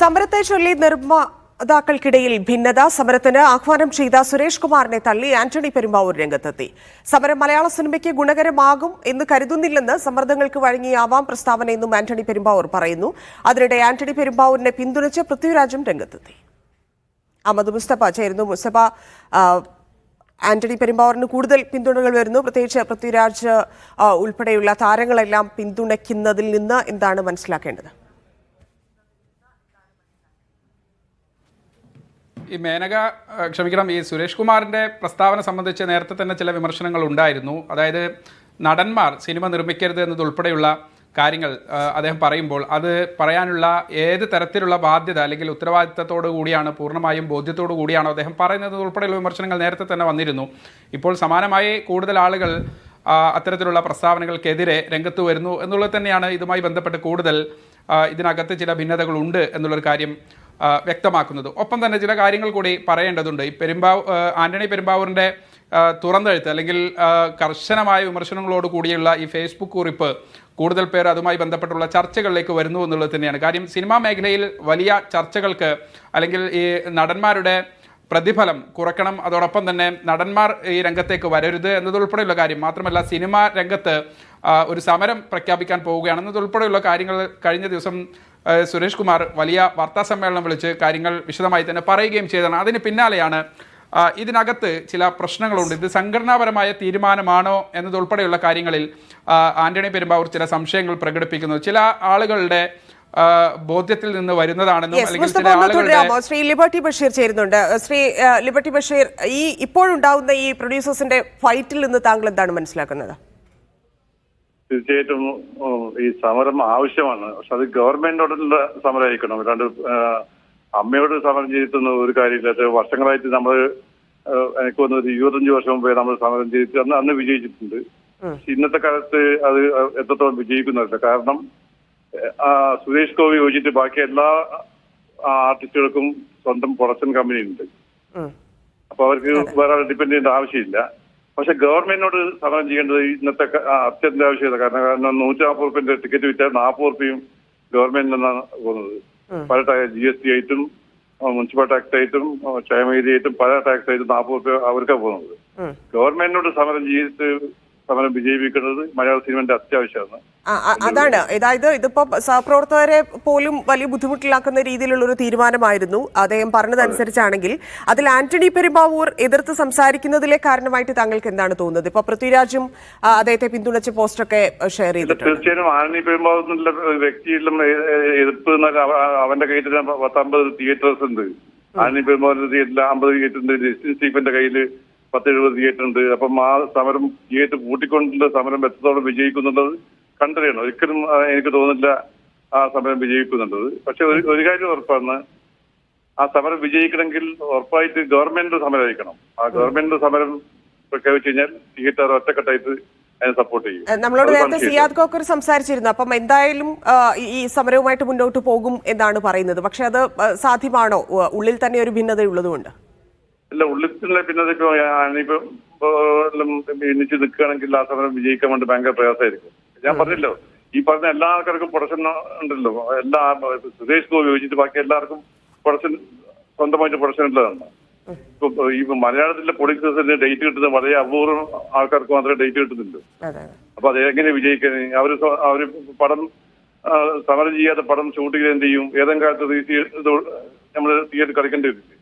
സമരത്തെ ചൊല്ലി നിർമ്മാതാക്കൾക്കിടയിൽ ഭിന്നത സമരത്തിന് ആഹ്വാനം ചെയ്ത സുരേഷ് കുമാറിനെ തള്ളി ആന്റണി പെരുമ്പാവൂർ രംഗത്തെത്തി. സമരം മലയാള സിനിമയ്ക്ക് ഗുണകരമാകും എന്ന് കരുതുന്നില്ലെന്ന് സമ്മർദ്ദങ്ങൾക്ക് വഴങ്ങിയാവാം പ്രസ്താവനയെന്നും ആന്റണി പെരുമ്പാവൂർ പറയുന്നു. അതിനിടെ ആന്റണി പെരുമ്പാവൂരിനെ പിന്തുണച്ച് പൃഥ്വിരാജും രംഗത്തെത്തി. അഹമ്മദ് മുസ്തഫ ചേരുന്നു. മുസ്തഫ ആന്റണി പെരുമ്പാവൂരിന് കൂടുതൽ പിന്തുണകൾ വരുന്നു. പ്രത്യേകിച്ച് പൃഥ്വിരാജ് ഉൾപ്പെടെയുള്ള താരങ്ങളെല്ലാം പിന്തുണയ്ക്കുന്നതിൽ നിന്ന് എന്താണ് മനസ്സിലാക്കേണ്ടത്? ഈ മേനക ക്ഷമിക്കണം ഈ സുരേഷ് കുമാറിന്റെ പ്രസ്താവന സംബന്ധിച്ച് നേരത്തെ തന്നെ ചില വിമർശനങ്ങൾ ഉണ്ടായിരുന്നു. അതായത് നടന്മാർ സിനിമ നിർമ്മിക്കരുത് എന്നതുൾപ്പെടെയുള്ള കാര്യങ്ങൾ അദ്ദേഹം പറയുമ്പോൾ അത് പറയാനുള്ള ഏത് തരത്തിലുള്ള ബാധ്യത അല്ലെങ്കിൽ ഉത്തരവാദിത്തത്തോടു കൂടിയാണ് പൂർണമായും ബോധ്യത്തോടു കൂടിയാണോ അദ്ദേഹം പറയുന്നത് ഉൾപ്പെടെയുള്ള വിമർശനങ്ങൾ നേരത്തെ തന്നെ വന്നിരുന്നു. ഇപ്പോൾ സമാനമായി കൂടുതൽ ആളുകൾ അത്തരത്തിലുള്ള പ്രസ്താവനകൾക്കെതിരെ രംഗത്ത് വരുന്നു എന്നുള്ളത് തന്നെയാണ് ഇതുമായി ബന്ധപ്പെട്ട് കൂടുതൽ ഇതിനകത്ത് ചില ഭിന്നതകളുണ്ട് എന്നുള്ളൊരു കാര്യം വ്യക്തമാക്കുന്നത്. ഒപ്പം തന്നെ ചില കാര്യങ്ങൾ കൂടി പറയേണ്ടതുണ്ട്. ഈ പെരുമ്പാവൂ ആ, ആന്റണി പെരുമ്പാവൂരിന്റെ തുറന്നെഴുത്ത് അല്ലെങ്കിൽ കർശനമായ വിമർശനങ്ങളോട് കൂടിയുള്ള ഈ ഫേസ്ബുക്ക് കുറിപ്പ് കൂടുതൽ പേർ അതുമായി ബന്ധപ്പെട്ടുള്ള ചർച്ചകളിലേക്ക് വരുന്നു എന്നുള്ളത് തന്നെയാണ്. കാര്യം സിനിമാ മേഖലയിൽ വലിയ ചർച്ചകൾക്ക് അല്ലെങ്കിൽ ഈ നടന്മാരുടെ പ്രതിഫലം കുറക്കണം. അതോടൊപ്പം തന്നെ നടന്മാർ ഈ രംഗത്തേക്ക് വരരുത് എന്നതുൾപ്പെടെയുള്ള കാര്യം. മാത്രമല്ല സിനിമാ രംഗത്ത് ഒരു സമരം പ്രഖ്യാപിക്കാൻ പോവുകയാണെന്നതുൾപ്പെടെയുള്ള കാര്യങ്ങൾ കഴിഞ്ഞ ദിവസം സുരേഷ് കുമാർ വലിയ വാർത്താ സമ്മേളനം വിളിച്ച് കാര്യങ്ങൾ വിശദമായി തന്നെ പറയുകയും ചെയ്തതാണ്. അതിന് പിന്നാലെയാണ് ഇതിനകത്ത് ചില പ്രശ്നങ്ങളുണ്ട്. ഇത് സംഘടനാപരമായ തീരുമാനമാണോ എന്നതുൾപ്പെടെയുള്ള കാര്യങ്ങളിൽ ആന്റണി പെരുമ്പാവൂർ ചില സംശയങ്ങൾ പ്രകടിപ്പിക്കുന്നു. ചില ആളുകളുടെ ബോധ്യത്തിൽ നിന്ന് വരുന്നതാണെന്നും ശ്രീ ലിബർട്ടി ബഷീർ ചേരുന്നുണ്ട്. ശ്രീ ലിബർട്ടി ബഷീർ ഈ ഇപ്പോഴുണ്ടാവുന്ന ഈ പ്രൊഡ്യൂസേഴ്സിന്റെ ഫൈറ്റിൽ നിന്ന് താങ്കൾ എന്താണ് മനസ്സിലാക്കുന്നത്? തീർച്ചയായിട്ടും ഈ സമരം ആവശ്യമാണ്. പക്ഷെ അത് ഗവൺമെന്റിനോടുള്ള സമരമായിരിക്കണം അല്ലാണ്ട് അമ്മയോട് സമരം ചെയ്തിട്ടൊന്നും ഒരു കാര്യമില്ല. അത് വർഷങ്ങളായിട്ട് നമ്മൾ എനിക്ക് തോന്നുന്നു ഒരു ഇരുപത്തഞ്ച് വർഷം മുമ്പേ നമ്മൾ സമരം ചെയ്തിട്ട് അന്ന് അന്ന് വിജയിച്ചിട്ടുണ്ട്. ഇന്നത്തെ കാലത്ത് അത് എത്രത്തോളം വിജയിക്കുന്നില്ല കാരണം സുരേഷ് ഗോപി ഒഴിച്ചിട്ട് ബാക്കി എല്ലാ ആർട്ടിസ്റ്റുകൾക്കും സ്വന്തം പ്രൊഡക്ഷൻ കമ്പനി ഉണ്ട്. അപ്പൊ അവർക്ക് വേറെ ഡിപ്പെൻഡ് ചെയ്യേണ്ട ആവശ്യമില്ല. പക്ഷെ ഗവൺമെന്റിനോട് സമരം ചെയ്യേണ്ടത് ഇന്നത്തെ ക- ആ, അത്യന്ത ആവശ്യമില്ല. കാരണം കാരണം നൂറ്റി നാൽപ്പത് റുപ്യന്റെ ടിക്കറ്റ് വിറ്റാൽ നാൽപ്പത് റുപ്യയും ഗവൺമെന്റിൽ നിന്നാണ് പോകുന്നത് പല ജി എസ് ടി ആയിട്ടും മുനിസിപ്പൽ ടാക്സ് ആയിട്ടും ക്ഷേമനിധി ആയിട്ടും പല ടാക്സ് ആയിട്ടും നാൽപ്പത് റുപ്യ അവർക്കാണ് പോകുന്നത് ഗവൺമെന്റിനോട് സമരം ചെയ്തിട്ട് സമരം വിജയിപ്പിക്കുന്നത് മലയാള സിനിമന്റെ അത്യാവശ്യമാണ്. അതാണ്. അതായത് ഇതിപ്പോ സഹപ്രവർത്തകരെ പോലും വലിയ ബുദ്ധിമുട്ടിലാക്കുന്ന രീതിയിലുള്ള ഒരു തീരുമാനമായിരുന്നു. അദ്ദേഹം പറഞ്ഞതനുസരിച്ചാണെങ്കിൽ അതിൽ ആന്റണി പെരുമ്പാവൂർ എതിർത്ത് സംസാരിക്കുന്നതിലെ കാരണമായിട്ട് താങ്കൾക്ക് എന്താണ് തോന്നുന്നത്? ഇപ്പൊ പൃഥ്വിരാജും അദ്ദേഹത്തെ പിന്തുണച്ച് പോസ്റ്ററൊക്കെ ഷെയർ ചെയ്തു തീർച്ചയായും ആന്റണി പെരുമ്പാവുന്നുള്ള വ്യക്തിയിലും എതിർപ്പ് അവന്റെ കയ്യിൽ പത്തമ്പത് തിയേറ്റേഴ്സ് ഉണ്ട്. ആന്റണി പെരുമ്പാവൂരിന്റെ തിയേറ്ററിൽ അമ്പത് ജസ്റ്റിൻ സ്റ്റീഫന്റെ കയ്യിൽ പത്ത് എഴുപത് തിയേറ്റർ ഉണ്ട് അപ്പം ആ സമരം തിയേറ്റർ കൂട്ടിക്കൊണ്ടുള്ള സമരം എത്രത്തോളം വിജയിക്കുന്നുള്ളത് കണ്ടറിയണം. ഒരിക്കലും എനിക്ക് തോന്നുന്നില്ല ആ സമരം വിജയിക്കുന്നുള്ളത് പക്ഷെ ഒരു ഒരു കാര്യം ഉറപ്പാണ്. ആ സമരം വിജയിക്കണമെങ്കിൽ ഉറപ്പായിട്ട് ഗവൺമെന്റ് സമരമായിരിക്കണം ആ ഗവൺമെന്റ് സമരം പ്രഖ്യാപിച്ചു കഴിഞ്ഞാൽ തിയേറ്റർ ഒറ്റക്കെട്ടായിട്ട് സപ്പോർട്ട് ചെയ്യും. ഏഹ് നമ്മളോട് നേരത്തെ സിയാദ് കോക്കർ സംസാരിച്ചിരുന്നു. അപ്പം എന്തായാലും ഈ- സമരവുമായിട്ട് മുന്നോട്ട് പോകും എന്നാണ് പറയുന്നത്. പക്ഷെ അത് സാധ്യമാണോ? ഉള്ളിൽ തന്നെ ഒരു ഭിന്നത ഉള്ളതുകൊണ്ട് അല്ല ഉള്ളിലുള്ള പിന്നെ ഇപ്പൊ എണ്ണിച്ച് നിൽക്കുകയാണെങ്കിൽ ആ സമരം വിജയിക്കാൻ വേണ്ടി ഭയങ്കര പ്രയാസമായിരിക്കും. ഞാൻ പറഞ്ഞല്ലോ ഈ പറഞ്ഞ എല്ലാ ആൾക്കാർക്കും പ്രൊഡക്ഷൻ ഉണ്ടല്ലോ. എല്ലാ സുരേഷ് ഗോപി വെച്ചിട്ട് ബാക്കി എല്ലാവർക്കും പ്രൊഡക്ഷൻ സ്വന്തമായിട്ട് പ്രൊഡക്ഷൻ ഉള്ളതാണ്. ഇപ്പൊ ഈ മലയാളത്തിലെ പൊളിറ്റിക്സിന് ഡേറ്റ് കിട്ടുന്നത് വളരെ അപൂർവം ആൾക്കാർക്ക് മാത്രമേ ഡേറ്റ് കിട്ടുന്നുള്ളൂ. അപ്പൊ അത് എങ്ങനെ വിജയിക്കാൻ? അവർ അവർ പടം സമരം ചെയ്യാതെ പടം ഷൂട്ട് ചെയ്യാൻ എന്ത് ചെയ്യും. ഏതെങ്കിലും കാലത്ത് നമ്മൾ തിയേറ്റർ കളിക്കേണ്ടി വരില്ലേ?